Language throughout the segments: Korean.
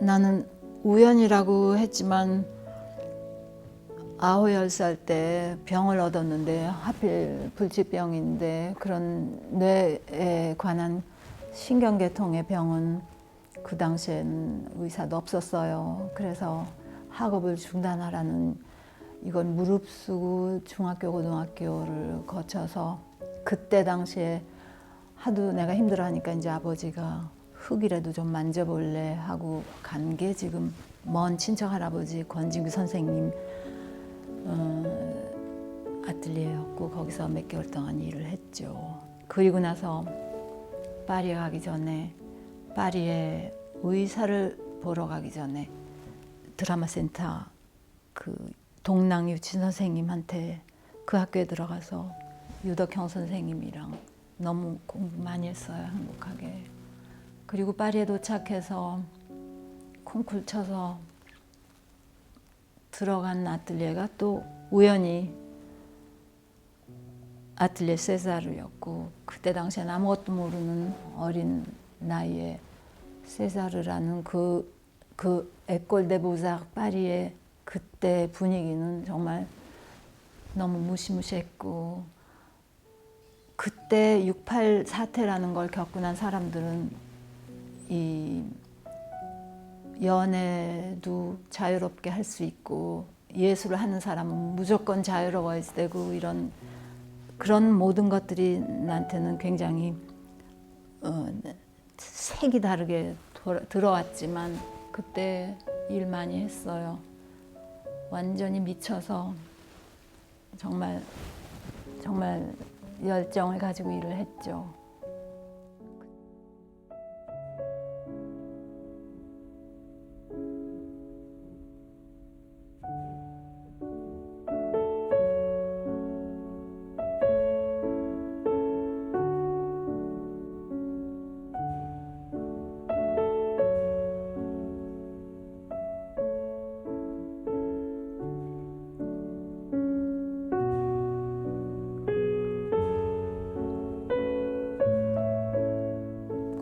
나는 우연이라고 했지만 아홉 열 살 때 병을 얻었는데 하필 불치병인데 그런 뇌에 관한 신경계통의 병은 그 당시엔 의사도 없었어요. 그래서 학업을 중단하라는 이건 무릅쓰고 중학교 고등학교를 거쳐서 그때 당시에 하도 내가 힘들어하니까 이제 아버지가 흙이라도 좀 만져볼래 하고 간 게 지금 먼 친척 할아버지 권진규 선생님 어, 아틀리에였고 거기서 몇 개월 동안 일을 했죠. 그리고 나서 파리에 가기 전에 파리에 의사를 보러 가기 전에 드라마 센터 그 동랑 유치 선생님한테 그 학교에 들어가서 유덕형 선생님이랑 너무 공부 많이 했어요 행복하게 그리고 파리에 도착해서 콩쿨 쳐서 들어간 아틀리에가 또 우연히 아틀리에 세자르였고 그때 당시엔 아무것도 모르는 어린 나이에 세자르라는 그, 그 에콜 데 보자 파리의 그때 분위기는 정말 너무 무시무시했고 그때 68 사태라는 걸 겪고 난 사람들은 이 연애도 자유롭게 할 수 있고 예술을 하는 사람은 무조건 자유로워야 되고 이런 그런 모든 것들이 나한테는 굉장히 어, 색이 다르게 돌아, 들어왔지만 그때 일 많이 했어요. 완전히 미쳐서 정말 정말 열정을 가지고 일을 했죠.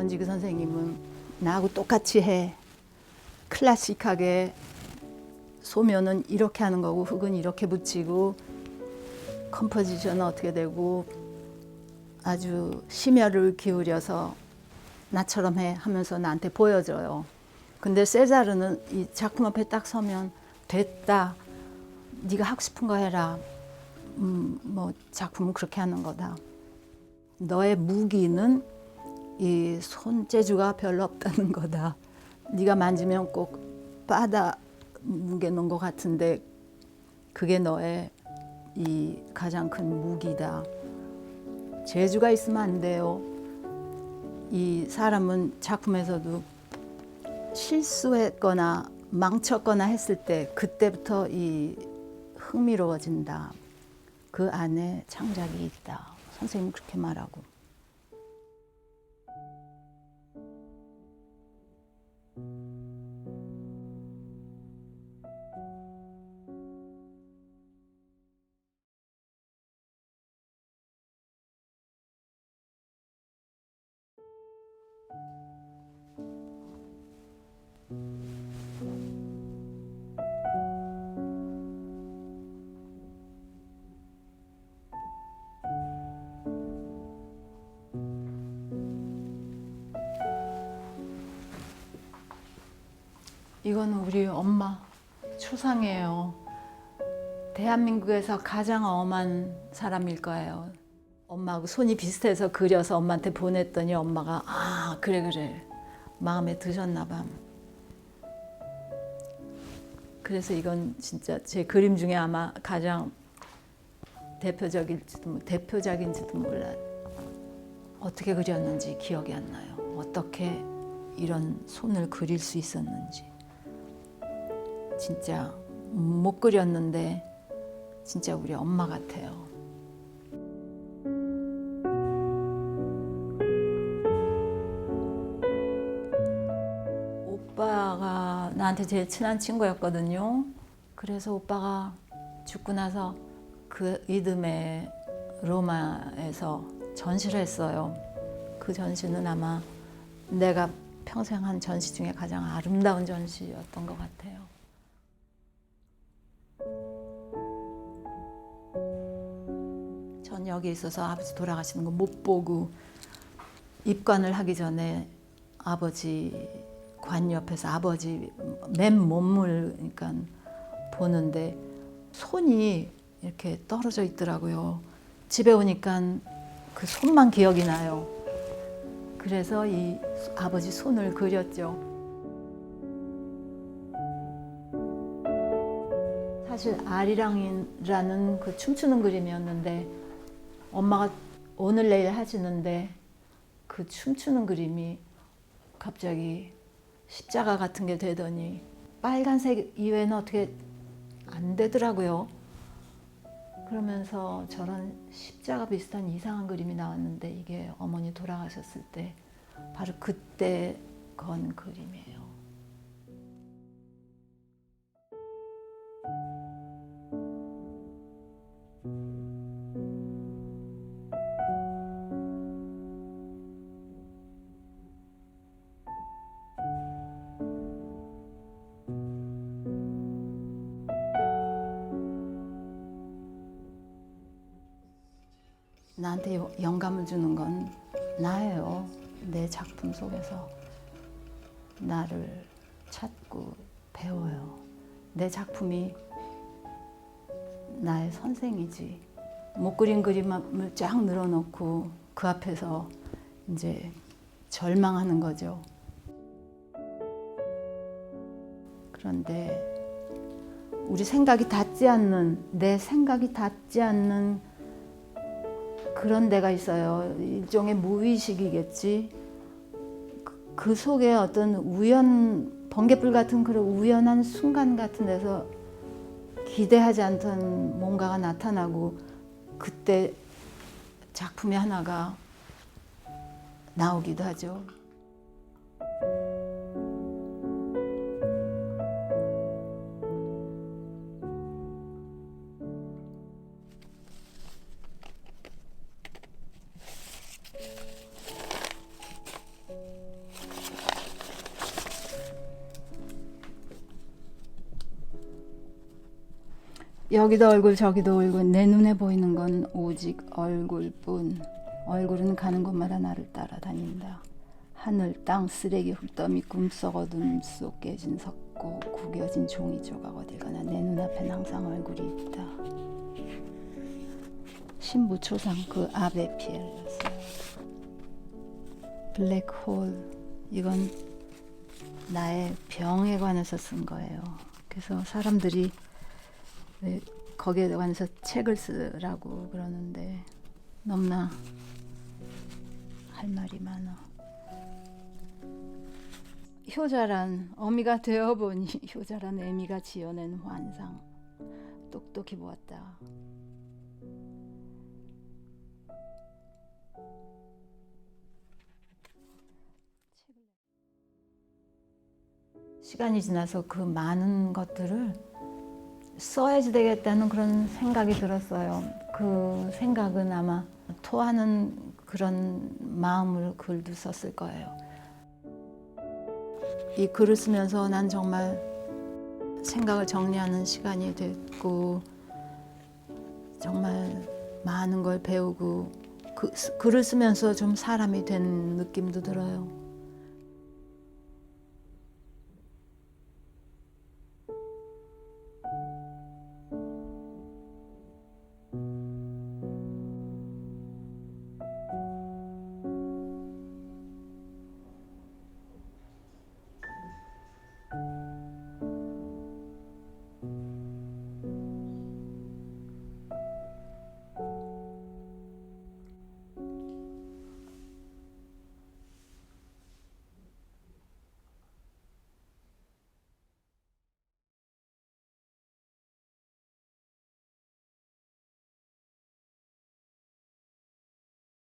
권지규 선생님은 나하고 똑같이 해. 클래식하게 소면은 이렇게 하는 거고 흙은 이렇게 붙이고 컴포지션은 어떻게 되고 아주 심혈을 기울여서 나처럼 해 하면서 나한테 보여줘요. 근데 세자르는 이 작품 앞에 딱 서면 됐다. 네가 하고 싶은 거 해라. 음, 뭐 작품은 그렇게 하는 거다. 너의 무기는 이 손재주가 별로 없다는 거다. 네가 만지면 꼭 빠다 무게 놓은 것 같은데 그게 너의 이 가장 큰 무기다. 재주가 있으면 안 돼요. 이 사람은 작품에서도 실수했거나 망쳤거나 했을 때 그때부터 이 흥미로워진다. 그 안에 창작이 있다. 선생님 그렇게 말하고. 이건 우리 엄마 추상이에요. 대한민국에서 가장 엄한 사람일 거예요. 엄마하고 손이 비슷해서 그려서 엄마한테 보냈더니 엄마가 아 그래 그래 마음에 드셨나 봐. 그래서 이건 진짜 제 그림 중에 아마 가장 대표적일지도 몰- 대표작인지도 몰라. 어떻게 그렸는지 기억이 안 나요. 어떻게 이런 손을 그릴 수 있었는지. 진짜 못 그렸는데 진짜 우리 엄마 같아요. 오빠가 나한테 제일 친한 친구였거든요. 그래서 오빠가 죽고 나서 그 이듬해 로마에서 전시를 했어요. 그 전시는 아마 내가 평생 한 전시 중에 가장 아름다운 전시였던 것 같아요. 전 여기 있어서 아버지 돌아가시는 거 못 보고 입관을 하기 전에 아버지 관 옆에서 아버지 맨 몸을 그러니까 보는데 손이 이렇게 떨어져 있더라고요. 집에 오니까 그 손만 기억이 나요. 그래서 이 아버지 손을 그렸죠. 사실 아리랑이라는 그 춤추는 그림이었는데 엄마가 오늘 내일 하시는데 그 춤추는 그림이 갑자기 십자가 같은 게 되더니 빨간색 이외에는 어떻게 안 되더라고요. 그러면서 저런 십자가 비슷한 이상한 그림이 나왔는데 이게 어머니 돌아가셨을 때 바로 그때 건 그림이에요. 나한테 요- 영감을 주는 건 나예요. 내 작품 속에서 나를 찾고 배워요. 내 작품이 나의 선생이지. 못 그린 그림을 쫙 늘어놓고 그 앞에서 이제 절망하는 거죠. 그런데 우리 생각이 닿지 않는 내 생각이 닿지 않는 그런 데가 있어요. 일종의 무의식이겠지. 그- 그 속에 어떤 우연, 번개불 같은 그런 우연한 순간 같은 데서 기대하지 않던 뭔가가 나타나고 그때 작품이 하나가 나오기도 하죠. 여기도 얼굴 저기도 얼굴 내 눈에 보이는 건 오직 얼굴뿐. 얼굴은 가는 곳마다 나를 따라다닌다. 하늘 땅 쓰레기 흙더미 꿈속 어둠 속 깨진 석고 구겨진 종이 조각 어딜 가나 내 눈앞엔 항상 얼굴이 있다. 신부초상 그 아베 피엘렸어요 블랙홀. 이건 나의 병에 관해서 쓴 거예요. 그래서 사람들이 왜 거기에 관해서 책을 쓰라고 그러는데 너무나 할 말이 많아. 효자란 어미가 되어보니 효자란 애미가 지어낸 환상 똑똑히 보았다. 시간이 지나서 그 많은 것들을 써야지 되겠다는 그런 생각이 들었어요. 그 생각은 아마 토하는 그런 마음을 글도 썼을 거예요. 이 글을 쓰면서 난 정말 생각을 정리하는 시간이 됐고 정말 많은 걸 배우고 그 글을 쓰면서 좀 사람이 된 느낌도 들어요.